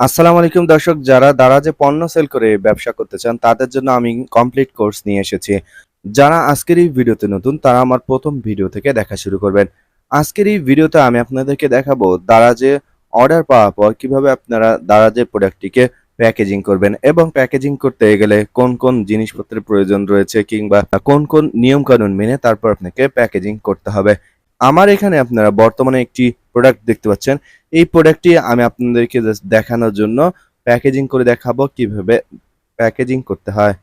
আসসালামু আলাইকুম দর্শক, যারা দারাজে পণ্য সেল করে ব্যবসা করতে চান, তাদের জন্য আমি কমপ্লিট কোর্স নিয়ে এসেছি। যারা আজকের এই ভিডিওতে নতুন, তারা আমার প্রথম ভিডিও থেকে দেখা শুরু করবেন। আজকের এই ভিডিওতে আমি আপনাদেরকে দেখাবো দারাজে অর্ডার পাওয়ার পর কীভাবে আপনারা দারাজের প্রোডাক্টটিকে প্যাকেজিং করবেন এবং প্যাকেজিং করতে গেলে কোন কোন জিনিসপত্রের প্রয়োজন রয়েছে কিংবা কোন কোন নিয়ম কানুন মেনে তারপর আপনাকে প্যাকেজিং করতে হবে। আমার এখানে আপনারা বর্তমানে একটি প্রোডাক্ট দেখতে পাচ্ছেন এই প্রোডাক্টটি আমি আপনাদেরকে দেখানোর জন্য প্যাকেজিং করে দেখাবো কীভাবে প্যাকেজিং করতে হয়।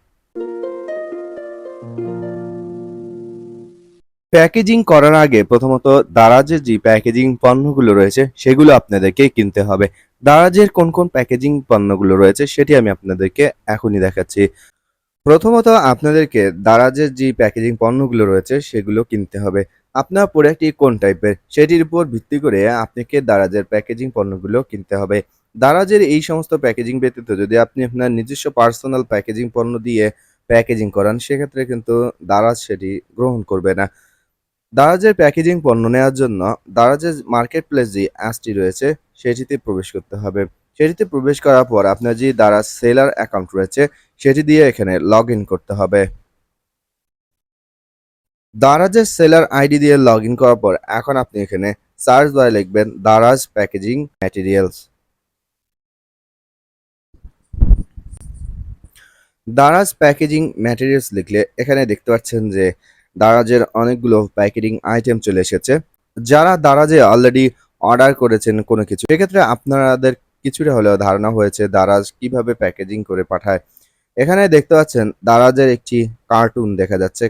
প্যাকেজিং করার আগে প্রথমত দারাজের যে প্যাকেজিং পণ্যগুলো রয়েছে সেগুলো আপনাদেরকে কিনতে হবে। দারাজের কোন কোন প্যাকেজিং পণ্যগুলো রয়েছে সেটি আমি আপনাদেরকে এখনই দেখাচ্ছি। প্রথমত আপনাদেরকে দারাজের যে প্যাকেজিং পণ্যগুলো রয়েছে সেগুলো কিনতে হবে। আপনার প্রোডাক্টটি কোন টাইপের সেটির উপর ভিত্তি করে আপনাকে দারাজের প্যাকেজিং পণ্যগুলো কিনতে হবে। দারাজের এই সমস্ত প্যাকেজিং ব্যতীত যদি আপনি আপনার নিজস্ব পার্সোনাল প্যাকেজিং পণ্য দিয়ে প্যাকেজিং করান, সেক্ষেত্রে কিন্তু দারাজ সেটি গ্রহণ করবে না। দারাজের প্যাকেজিং পণ্য নেওয়ার জন্য দারাজের মার্কেট প্লেস যে অ্যাপসটি রয়েছে, সেটিতে প্রবেশ করতে হবে। সেটিতে প্রবেশ করার পর আপনার যে দারাজ সেলার অ্যাকাউন্ট রয়েছে, সেটি দিয়ে এখানে লগ করতে হবে। দারাজের সেলার আইডি দিয়ে লগ ইন করার পর এখন আপনি এখানে সার্চ বারে লিখবেন Daraz packaging materials. Daraz packaging materials লিখলে এখানে দেখতে পাচ্ছেন যে দারাজের অনেকগুলো প্যাকেজিং আইটেম চলে এসেছে। যারা দারাজে অলরেডি অর্ডার করেছেন কোনো কিছু, সেক্ষেত্রে আপনাদের কিছুটা হলেও ধারণা হয়েছে দারাজ কীভাবে প্যাকেজিং করে পাঠায়। এখানে দেখতে পাচ্ছেন দারাজের একটি কার্টুন দেখা যাচ্ছে।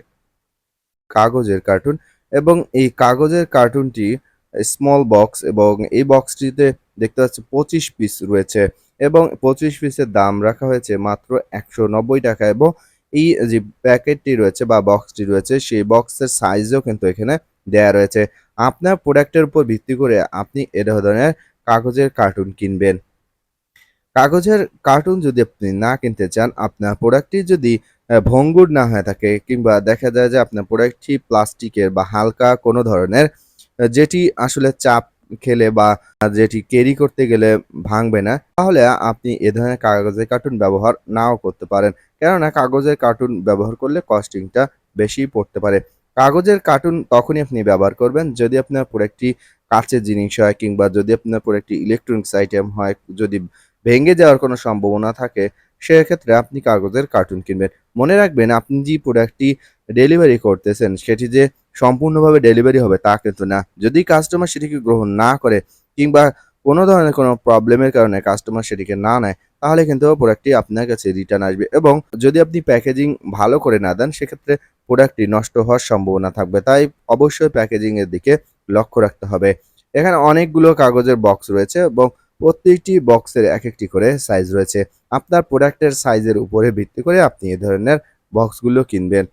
কাগজের কার্টুন এবং এই কাগজের কার্টুনটি স্মল বক্স এবং এই বক্সটিতে দেখতে পাচ্ছি পঁচিশ পিস রয়েছে এবং পঁচিশ পিসের দাম রাখা হয়েছে মাত্র একশো নব্বই টাকা এবং এই যে প্যাকেটটি রয়েছে বা বক্সটি রয়েছে সেই বক্সের সাইজও কিন্তু এখানে দেয়া রয়েছে। আপনার প্রোডাক্টের উপর ভিত্তি করে আপনি এ ধরনের কাগজের কার্টুন কিনবেন। কাগজের কার্টুন যদি আপনি না কিনতে চান, আপনার প্রোডাক্টটি যদি ভঙ্গুর না হয়ে থাকে কিংবা দেখা যায় যে আপনার প্রোডাক্টটি প্লাস্টিকের বা হালকা কোনো ধরনের যেটি আসলে চাপ খেলে বা যেটি ক্যারি করতে গেলে ভাঙবে না, তাহলে আপনি এ ধরনের কাগজের কার্টুন ব্যবহার নাও করতে পারেন। কেননা কাগজের কার্টুন ব্যবহার করলে কস্টিংটা বেশি পড়তে পারে। কাগজের কার্টুন তখনই আপনি ব্যবহার করবেন যদি আপনার প্রোডাক্টটি কাঁচের জিনিস হয় কিংবা যদি আপনার প্রোডাক্টটি ইলেকট্রনিক্স আইটেম হয়, যদি ভেঙে যাওয়ার কোনো সম্ভাবনা থাকে সেক্ষেত্রে আপনি কাগজের কার্টুন কিনবেন। মনে রাখবেন আপনি যে প্রোডাক্টটি ডেলিভারি করতেছেন, সেটি যে সম্পূর্ণভাবে ডেলিভারি হবে তা কিন্তু না। যদি কাস্টমার সেটিকে গ্রহণ না করে কিংবা কোনো ধরনের কোনো প্রবলেমের কারণে কাস্টমার সেটিকে না নেয়, তাহলে কিন্তু প্রোডাক্টটি আপনার কাছে রিটার্ন আসবে এবং যদি আপনি প্যাকেজিং ভালো করে না দেন, সেক্ষেত্রে প্রোডাক্টটি নষ্ট হওয়ার সম্ভাবনা থাকবে। তাই অবশ্যই প্যাকেজিংয়ের দিকে লক্ষ্য রাখতে হবে। এখানে অনেকগুলো কাগজের বক্স রয়েছে এবং প্রত্যেকটি বক্সের এক একটি করে সাইজ রয়েছে। আপনার প্রোডাক্টের সাইজের উপরে ভিত্তি করে আপনি এ ধরনের বক্সগুলো কিনবেন।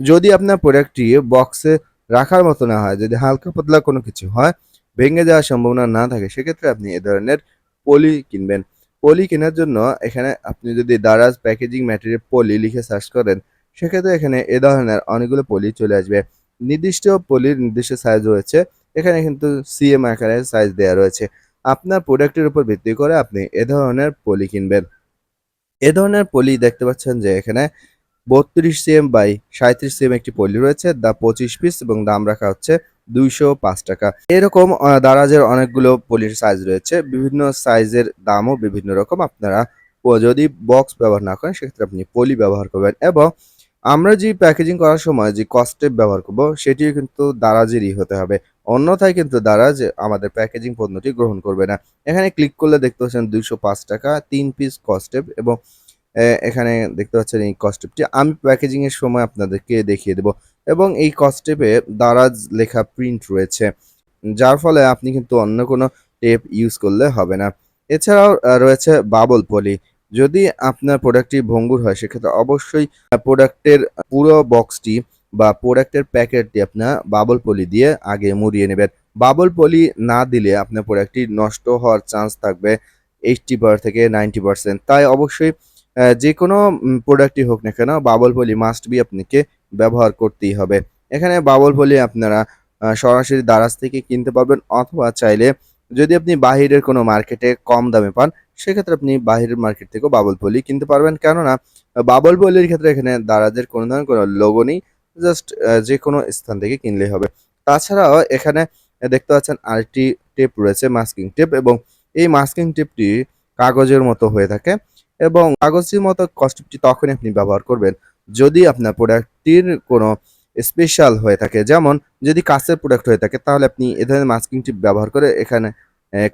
যদি আপনার প্রোডাক্টটি বক্সে রাখার মতো না হয়, যদি হালকা পাতলা কোনো কিছু হয়, ভেঙে যাওয়ার সম্ভাবনা না থাকে, সেক্ষেত্রে আপনি এ ধরনের পলি কিনবেন। পলি কেনার জন্য এখানে আপনি যদি দারাজ প্যাকেজিং ম্যাটেরিয়াল পলি লিখে সার্চ করেন, সেক্ষেত্রে এখানে এ ধরনের অনেকগুলো পলি চলে আসবে। নির্দিষ্ট পলির নির্দিষ্ট সাইজ রয়েছে। এখানে কিন্তু সিএম আকারে সাইজ দেওয়া রয়েছে। আপনার প্রোডাক্টের উপর ভিত্তি করে আপনি এ ধরনের পলি কিনবেন। এ ধরনের পলি দেখতে পাচ্ছেন যে এখানে বত্রিশ সিএম বাই সাঁত্রিশ সিএম একটি পলি রয়েছে। দা পঁচিশ পিস এবং দাম রাখা হচ্ছে দুইশো পাঁচ টাকা। এরকম দারাজের অনেকগুলো পলির সাইজ রয়েছে। বিভিন্ন সাইজের দামও বিভিন্ন রকম। আপনারা যদি বক্স ব্যবহার না করেন, সেক্ষেত্রে আপনি পলি ব্যবহার করবেন এবং আমরা যে প্যাকেজিং করার সময় যে কস্টেপ ব্যবহার করব, সেটিও কিন্তু দারাজেরই হতে হবে। অন্যথায় কিন্তু দারাজ আমাদের প্যাকেজিং পণ্যটি গ্রহণ করবে না। এখানে ক্লিক করলে দেখতে পাচ্ছেন দুইশো পাঁচ টাকা, তিন পিস কস্টেপ এবং এখানে দেখতে পাচ্ছেন এই কস্টেপটি আমি প্যাকেজিংয়ের সময় আপনাদেরকে দেখিয়ে দেব। এবং এই কস্টেপে দারাজ লেখা প্রিন্ট রয়েছে, যার ফলে আপনি কিন্তু অন্য কোনো টেপ ইউজ করলে হবে না। এছাড়াও রয়েছে বাবল পলি যদি আপনার প্রোডাক্টটি ভঙ্গুর হয়, সেক্ষেত্রে অবশ্যই প্রোডাক্টের পুরো বক্সটি বা প্রোডাক্টের প্যাকেটটি আপনার বাবল পলি দিয়ে আগে মুড়িয়ে নেবেন। বাবল পলি না দিলে আপনার প্রোডাক্টটি নষ্ট হওয়ার চান্স থাকবে এইটটি পার থেকে নাইনটি পার্সেন্ট তাই অবশ্যই যে কোনো প্রোডাক্টই হোক না কেন বাবল পলি মাস্ট বি আপনাকে ব্যবহার করতেই হবে। এখানে বাবল পলি আপনারা সরাসরি দারাজ থেকে কিনতে পারবেন অথবা চাইলে যদি আপনি বাহিরের কোনো মার্কেটে কম দামে পান, সেক্ষেত্রে আপনি বাহিরের মার্কেট থেকেও বাবল পলি কিনতে পারবেন। কেননা বাবল পলির ক্ষেত্রে এখানে দারাজের কোনো ধরনের কোনো লোগো নেই। জাস্ট যে কোনো স্থান থেকে কিনলেই হবে। তাছাড়াও এখানে দেখতে পাচ্ছেন আরেকটি টেপ রয়েছে মাস্কিং টেপ এবং এই মাস্কিং টেপটি কাগজের মতো হয়ে থাকে এবং কাগজের মতো কস্টিপটি তখনই আপনি ব্যবহার করবেন যদি আপনার প্রোডাক্টটির কোনো স্পেশাল হয়ে থাকে। যেমন, যদি কাঁচের প্রোডাক্ট হয়ে থাকে, তাহলে আপনি এ ধরনের মাস্কিং টিপ ব্যবহার করে এখানে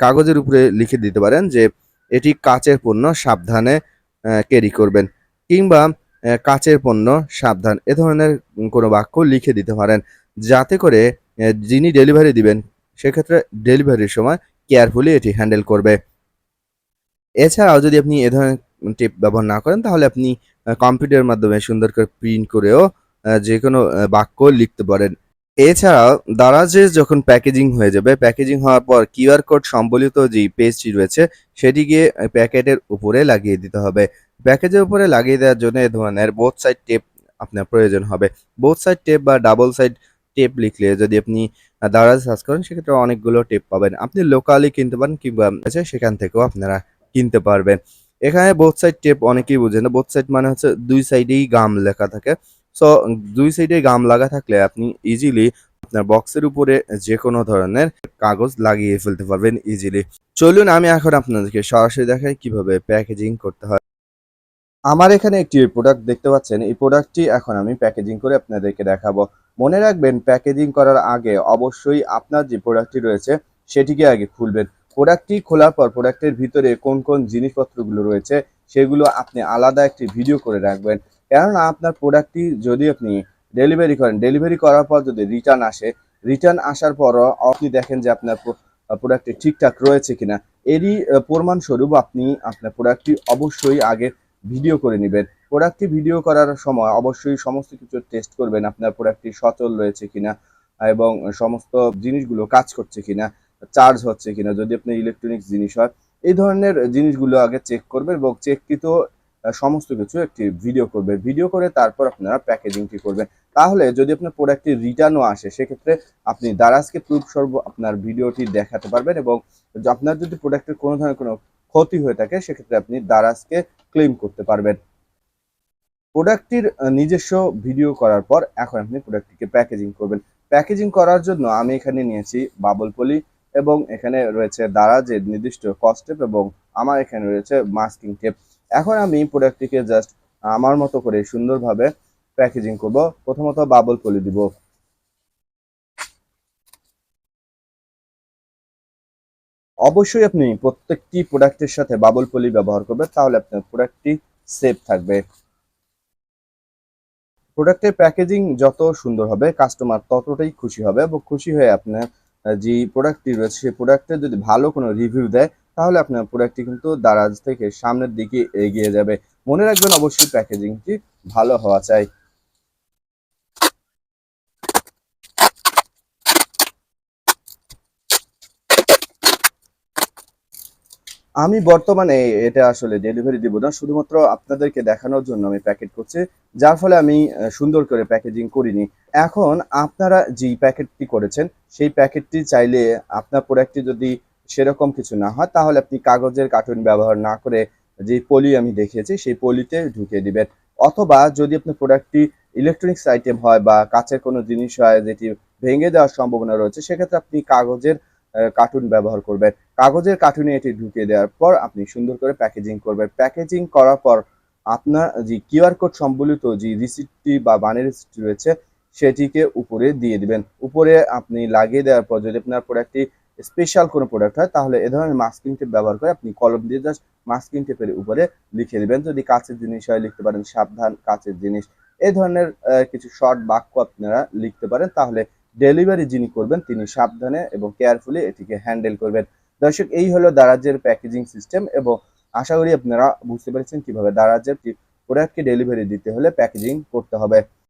কাগজের উপরে লিখে দিতে পারেন যে, এটি কাচের পণ্য, সাবধানে ক্যারি করবেন। কিংবা কাচের পণ্য, সাবধান, এ ধরনের কোনো বাক্য লিখে দিতে পারেন। যাতে করে যিনি ডেলিভারি দিবেন, সেক্ষেত্রে ডেলিভারির সময় কেয়ারফুলি এটি হ্যান্ডেল করবে। এছাড়াও যদি আপনি এ ধরনের টিপ ব্যবহার না করেন, তাহলে আপনি কম্পিউটারের মাধ্যমে সুন্দর করে প্রিন্ট করেও যে কোনো বাক্য লিখতে পারেন। এছাড়াও দারাজে যখন প্যাকেজিং হয়ে যাবে প্যাকেজিং হওয়ার পর কিউআর কোড সম্বলিত যে পেজটি রয়েছে সেটিকে প্যাকেটের উপরে লাগিয়ে দিতে হবে। প্যাকেজের উপরে লাগিয়ে দেওয়ার জন্য এ ধরনের বোথ সাইড টেপ আপনার প্রয়োজন হবে। বোথ সাইড টেপ বা ডাবল সাইড টেপ লিখলে যদি আপনি দারাজ সার্চ করেন, সেক্ষেত্রে অনেকগুলো টেপ পাবেন। আপনি লোকালি কিনতে পারেন কিংবা আছে, সেখান থেকেও আপনারা কিনতে পারবেন। এখানে বোথ সাইড টেপ অনেকেই বুঝে না। বোথ সাইড মানে হচ্ছে দুই সাইডেই গাম লেখা থাকে। সো দুই সাইডে গাম লাগা থাকলে আপনি ইজিলি আপনার বক্সের উপরে যে কোনো ধরনের কাগজ লাগিয়ে ফেলতে পারবেন ইজিলি চলুন আমি এখন আপনাদেরকে সরাসরি দেখাই কীভাবে প্যাকেজিং করতে হয়। আমার এখানে একটি প্রোডাক্ট দেখতে পাচ্ছেন। এই প্রোডাক্টটি এখন আমি প্যাকেজিং করে আপনাদেরকে দেখাবো। মনে রাখবেন প্যাকেজিং করার আগে অবশ্যই আপনার যে প্রোডাক্টটি রয়েছে, সেটিকে আগে খুলবেন। প্রোডাক্টটি খোলার পর প্রোডাক্টের ভিতরে কোন কোন জিনিসপত্রগুলো রয়েছে, সেগুলো আপনি আলাদা একটি ভিডিও করে রাখবেন। কেননা আপনার প্রোডাক্টটি যদি আপনি ডেলিভারি করেন ডেলিভারি করার পর যদি রিটার্ন আসে রিটার্ন আসার পরও আপনি দেখেন যে আপনার প্রোডাক্টটি ঠিকঠাক রয়েছে কিনা। এরই প্রমাণস্বরূপ আপনি আপনার প্রোডাক্টটি অবশ্যই আগে ভিডিও করে নেবেন। প্রোডাক্টটি ভিডিও করার সময় অবশ্যই সমস্ত কিছু টেস্ট করবেন আপনার প্রোডাক্টটি সচল রয়েছে কিনা এবং সমস্ত জিনিসগুলো কাজ করছে কিনা চার্জ হচ্ছে কিনা, যদি আপনি ইলেকট্রনিক্স জিনিস হয়। এই ধরনের জিনিসগুলো আগে চেক করবেন এবং চেককৃত সমস্ত কিছু একটি ভিডিও করবে ভিডিও করে তারপর আপনারা প্যাকেজিংটি করবেন। তাহলে যদি আপনার প্রোডাক্টটি রিটার্নও আসে, সেক্ষেত্রে আপনি দারাজকে প্রুফ স্বরূপ আপনার ভিডিওটি দেখাতে পারবেন এবং আপনার যদি প্রোডাক্টের কোনো ধরনের কোনো ক্ষতি হয়ে থাকে, সেক্ষেত্রে আপনি দারাজকে ক্লেম করতে পারবেন। প্রোডাক্টটির নিজস্ব ভিডিও করার পর এখন আপনি প্রোডাক্টটিকে প্যাকেজিং করবেন। প্যাকেজিং করার জন্য আমি এখানে নিয়েছি বাবল পলি এবং এখানে রয়েছে দারাজের নির্দিষ্ট কস্টেপ এবং আমার এখানে রয়েছে মাস্কিং টেপ এখন আমি প্রোডাক্টটিকে জাস্ট আমার মতো করে সুন্দরভাবে প্যাকেজিং করব। প্রথমত বাবল পলি দিব। অবশ্যই আপনি প্রত্যেকটি প্রোডাক্টের সাথে বাবল পলি ব্যবহার করবেন, তাহলে আপনার প্রোডাক্টটি সেফ থাকবে। প্রোডাক্টের প্যাকেজিং যত সুন্দর হবে কাস্টমার ততটাই খুশি হবে এবং খুশি হয়ে আপনার যে প্রোডাক্টটি রয়েছে, সেই প্রোডাক্টের যদি ভালো কোনো রিভিউ দেয় তাহলে আপনার প্রোডাক্টটি কিন্তু দারাজ থেকে সামনের দিকে এগিয়ে যাবে। মনে রাখবেন অবশ্যই প্যাকেজিংটি ভালো হওয়া চাই। আমি বর্তমানে এটা আসলে ডেলিভারি দিব না, শুধুমাত্র আপনাদেরকে দেখানোর জন্য আমি প্যাকেট করছি, যার ফলে আমি সুন্দর করে প্যাকেজিং করিনি। এখন আপনারা যেই প্যাকেটটি করেছেন, সেই প্যাকেটটি চাইলে আপনার প্রোডাক্টটি যদি সেরকম কিছু না হয়, তাহলে আপনি কাগজের কার্টুন ব্যবহার না করে যে পলি আমি দেখিয়েছি, সেই পলিতে ঢুকিয়ে দিবেন। অথবা যদি আপনার প্রোডাক্টটি ইলেকট্রনিক্স আইটেম হয় বা কাচের কোনো জিনিস হয় যেটি ভেঙে দেওয়ার সম্ভাবনা রয়েছে, সেক্ষেত্রে আপনি কাগজের কার্টুন ব্যবহার করবেন। কাগজের কার্টুনে এটি ঢুকিয়ে দেওয়ার পর আপনি সুন্দর করে প্যাকেজিং করবেন। প্যাকেজিং করার পর আপনার যে কিউআর কোড সম্বলিত যে রিসিপ্টটি বা বানের রিসিপ্টটি রয়েছে, সেটিকে উপরে দিয়ে দিবেন। উপরে আপনি লাগিয়ে দেওয়ার পর যদি আপনার প্রোডাক্টটি স্পেশাল কোনো প্রোডাক্ট হয়, তাহলে এ ধরনের মাস্কিং টেপ ব্যবহার করে আপনি কলম দিয়ে জাস্ট মাস্কিং টেপের উপরে লিখে দেবেন। যদি কাচের জিনিস হয়, লিখতে পারেন সাবধান কাচের জিনিস। এ ধরনের কিছু শর্ট বাক্য আপনারা লিখতে পারেন, তাহলে ডেলিভারি যিনি করবেন, তিনি সাবধানে এবং কেয়ারফুলি এটিকে হ্যান্ডেল করবেন। দর্শক, এই হলো দারাজের প্যাকেজিং সিস্টেম এবং আশা করি আপনারা বুঝতে পেরেছেন কীভাবে দারাজের প্রোডাক্টকে ডেলিভারি দিতে হলে প্যাকেজিং করতে হবে।